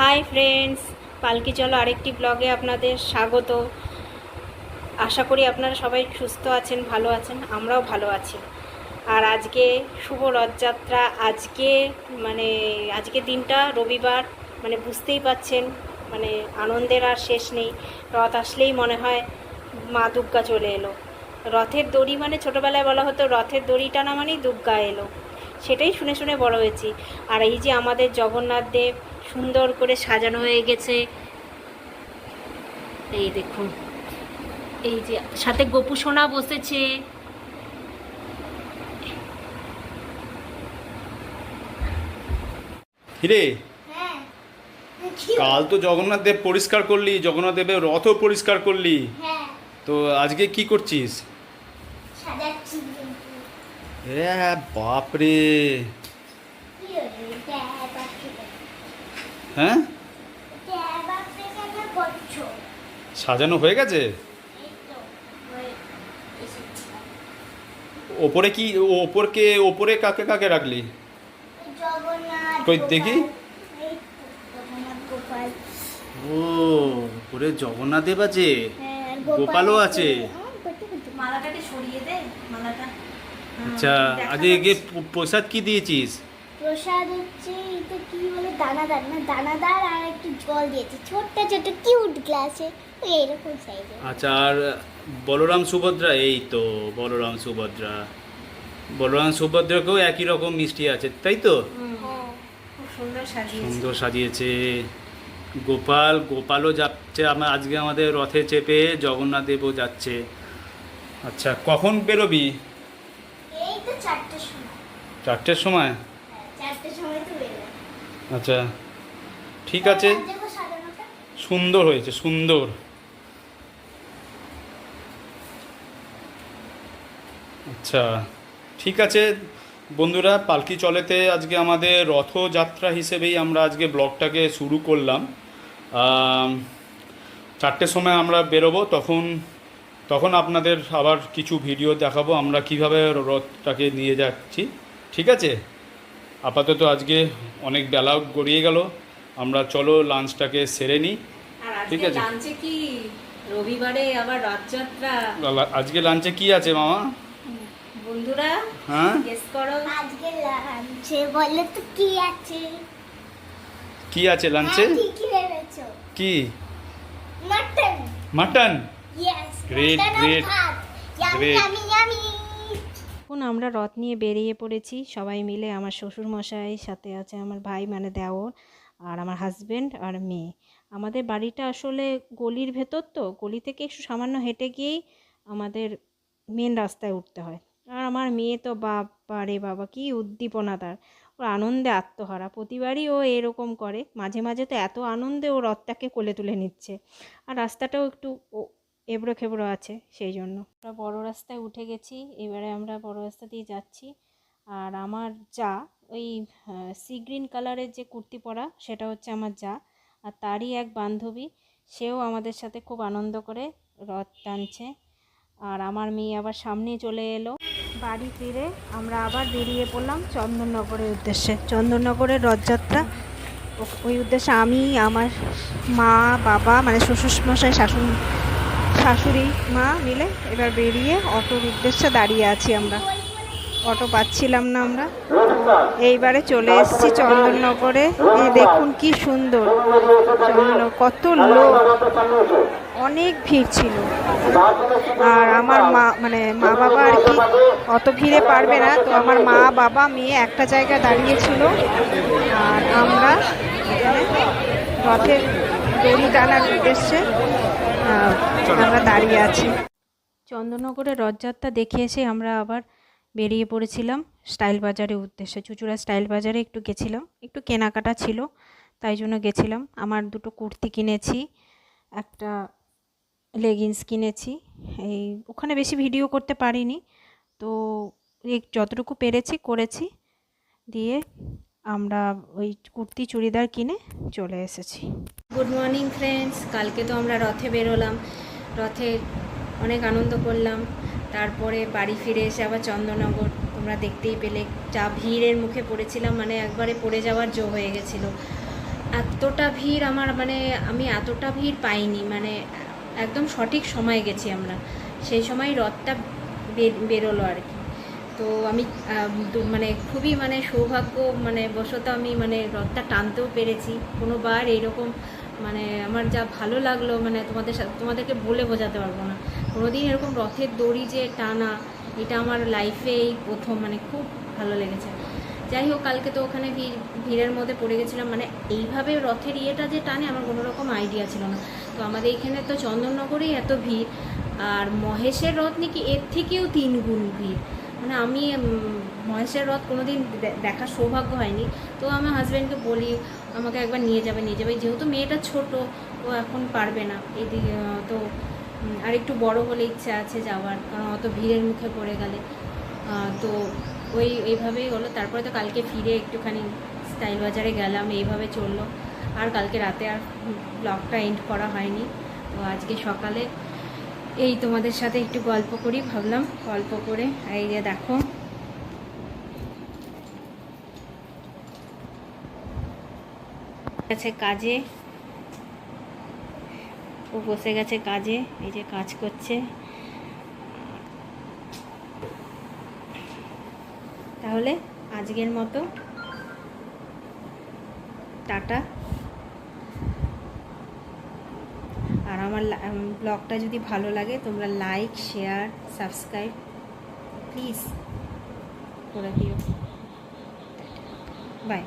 Hi friends পালকি চলো আরেকটি ব্লগে আপনাদের স্বাগত। আশা করি আপনারা সবাই সুস্থ আছেন, ভালো আছেন, আমরাও ভালো আছি। আর আজকে শুভ রথযাত্রা, আজকে মানে আজকে দিনটা রবিবার মানে বুঝতেই পাচ্ছেন মানে আনন্দের আর শেষ নেই। রথ আসলেই মনে হয় মা দুর্গা চলে এলো। রথের দড়ি মানে ছোটোবেলায় বলা হতো, রথের দড়ি টানা মানেই দুর্গা এলো। সেটাই শুনে শুনে বড় হয়েছি। আর এই যে আমাদের জগন্নাথ দেব সুন্দর করে সাজানো হয়ে গেছে। এই দেখুন এই যে সাথে গোপু সোনা বসেছে। হিরে হ্যাঁ। কাল তো জগন্নাথ দেব পরিষ্কার করলি জগন্নাথ দেবের রথও পরিষ্কার করলি। হ্যাঁ। তো আজকে কি করছিস? এ বাপরে। হ্যাঁ? সাজানো হয়ে গেছে? ওপরে কি ওপরকে ওপরে কাকে কাকে রাখলি? কই দেখি। ও ওপরে জগন্নাথ দেব আছে হ্যাঁ গোপালও আছে। মালাটাকে সরিয়ে দে মালাটা। আচ্ছা আজকে প- প্রসাদ কি দিয়েছিস প্রসাদ হচ্ছে এটা কি বলে দানাদার না দানাদার আর একটু জল দিয়েছে ছোট্ট ছোট্ট কিউট গ্লাসে ওই এরকম সাইজের আচ্ছা আর বলরাম সুভদ্রা এই তো বলরাম সুভদ্রা। বলরাম সুভদ্রাকেও একই রকম মিষ্টি আছে তাই তো? হ্যাঁ। সুন্দর সাজিয়েছে। সুন্দর সাজিয়েছে। গোপাল গোপালও যাচ্ছে আমার আজকে আমাদের রথে চেপে জগন্নাথ দেবও যাচ্ছে। আচ্ছা কখন বেরোবি এই তো চারটের সময় চারটের সময়? আচ্ছা ঠিক আছে। সুন্দর হয়েছে সুন্দর। আচ্ছা ঠিক আছে। বন্ধুরা পালকি চলেতে আজকে আমাদের রথযাত্রা হিসেবেই আমরা আজকে ব্লগটাকে শুরু করলাম। চারটের সময় আমরা বেরোবো তখন তখন আপনাদের আবার কিছু ভিডিও দেখাবো আমরা কীভাবে রথটাকে নিয়ে যাচ্ছি। ঠিক আছে? আপাতত আজকে অনেক বেলা গড়িয়ে গেল। আমরা চলো লাঞ্চটাকে সেরে নিই। ঠিক আছে। লাঞ্চে কি রবিবারে আবার রথযাত্রা? আজকে লাঞ্চে কি আছে মামা? বন্ধুরা হ্যাঁ? গেস করো। আজকে লাঞ্চে বলে তো কি আছে? কি আছে লাঞ্চে কি মাটন। এখন আমরা রথ নিয়ে বেরিয়ে পড়েছি। সবাই মিলে আমার শ্বশুর মশাই সাথে আছে আমার ভাই মানে দেওর, আর আমার হাজব্যান্ড আর মেয়ে। আমাদের বাড়িটা আসলে গলির ভেতর তো, গলি থেকে একটু সামান্য হেঁটে গিয়েই আমাদের মেন রাস্তায় উঠতে হয়। আর আমার মেয়ে তো বাবা রে বাবা, কি উদ্দীপনা তার। ওর আনন্দে আত্মহারা। প্রতিবারই ও এরকম করে। মাঝে মাঝে তো এত আনন্দে ও রথটাকে কোলে তুলে নিচ্ছে। আর রাস্তাটাও একটু এবড়ো খেবড়ো আছে সেই জন্য। আমরা বড় রাস্তায় উঠে গেছি, এবারে আমরা বড় রাস্তা দিয়ে যাচ্ছি। আর আমার যা, ওই সি গ্রিন কালারের যে কুর্তি পরা, সেটা হচ্ছে আমার যা। আর তারই এক বান্ধবী, সেও আমাদের সাথে খুব আনন্দ করে রথ টানছে। আর আমার মেয়ে আবার সামনে চলে এলো। বাড়ি ফিরে আমরা আবার বেরিয়ে পড়লাম চন্দননগরের উদ্দেশ্যে। চন্দননগরের রথযাত্রা ওই উদ্দেশ্যে আমি, আমার মা, বাবা মানে শ্বশুরমশাই, শাশুড়ি শাশুড়ি, মা মিলে এবার বেরিয়ে অটোর উদ্দেশ্যে দাঁড়িয়ে আছি আমরা। অটো পাচ্ছিলাম না আমরা। এইবারে চলে এসেছি চন্দননগরে। এই দেখুন কি সুন্দর। চন্দননগর কত লোক। অনেক ভিড় ছিল। আর আমার মা মানে মা বাবা আর কি, অত ভিড়ে পারবে না। তো আমার মা, বাবা, মেয়ে একটা জায়গায় দাঁড়িয়েছিল আর আমরা রথের দড়ি টানার উদ্দেশ্যে আমরা দাঁড়িয়ে আছি। চন্দননগরের রথযাত্রা দেখে এসে আমরা আবার বেরিয়ে পড়েছিলাম স্টাইল বাজারের উদ্দেশ্যে। চুচুড়া স্টাইল বাজারে একটু গেছিলাম। একটু কেনাকাটা ছিল, তাই জন্য গেছিলাম। আমার দুটো কুর্তি কিনেছি, একটা লেগিংস কিনেছি। এই ওখানে বেশি ভিডিও করতে পারিনি, তো যতটুকু পেরেছি, করেছি। দিয়ে আমরা ওই কুর্তি চুড়িদার কিনে চলে এসেছি। গুড মর্নিং ফ্রেন্ডস কালকে তো আমরা রথে বেরোলাম। রথে অনেক আনন্দ করলাম। তারপরে বাড়ি ফিরে এসে আবার চন্দননগর তোমরা দেখতেই পেলে, যা ভিড়ের মুখে পড়েছিলাম মানে একবারে পড়ে যাওয়ার জো হয়ে গেছিল। এতটা ভিড় আমার মানে আমি এতটা ভিড় পাইনি মানে একদম সঠিক সময়ে গেছি আমরা। সেই সময় রথটা বেরোলো আর কি। তো আমি মানে খুবই মানে সৌভাগ্য মানে বশত আমি মানে রথটা টানতেও পেরেছি। কোনোবার এইরকম মানে আমার যা ভালো লাগল মানে তোমাদের সাথে তোমাদেরকে বলে বোঝাতে পারব না। কোনোদিন এরকম রথের দড়ি যে টানা, এটা আমার লাইফেই প্রথম মানে খুব ভালো লেগেছে। যাই হোক, কালকে তো ওখানে ভিড়, ভিড়ের মধ্যে পড়ে গেছিলাম। মানে এইভাবে রথের ইয়েটা যে টানে আমার কোনো রকম আইডিয়া ছিল না। তো আমাদের এখানে তো চন্দননগরেই এত ভিড়। আর মহেশের রথ নাকি এর থেকেও তিন গুণ ভিড়। মানে আমি মহেশের রথ কোনোদিন দে- দেখার সৌভাগ্য হয়নি। তো আমার হাজব্যান্ডকে বলি আমাকে একবার নিয়ে যাবে নিয়ে যাবে। যেহেতু মেয়েটা ছোট ও এখন পারবে না। আহ, তো আর একটু বড় হলে ইচ্ছা আছে যাওয়ার কারণ অত ভিড়ের মুখে পড়ে গেলে। তো ওই এইভাবেই হলো। তারপরে তো কালকে ফিরে একটুখানি স্টাইল বাজারে গেলাম এইভাবে চলল। আর কালকে রাতে আর ব্লগটা এন্ড করা হয়নি। তো আজকে সকালে এই তোমাদের সাথে একটু গল্প করি, ভাবলাম গল্প করে, এই যে দেখো। গেছে কাজে। ও বসে গেছে কাজে, এই যে কাজ করছে। তাহলে আজকের মতো টাটা। আর আমার ব্লগটা যদি ভালো লাগে তোমরা লাইক শেয়ার সাবস্ক্রাইব প্লিজ করে দিও। বাই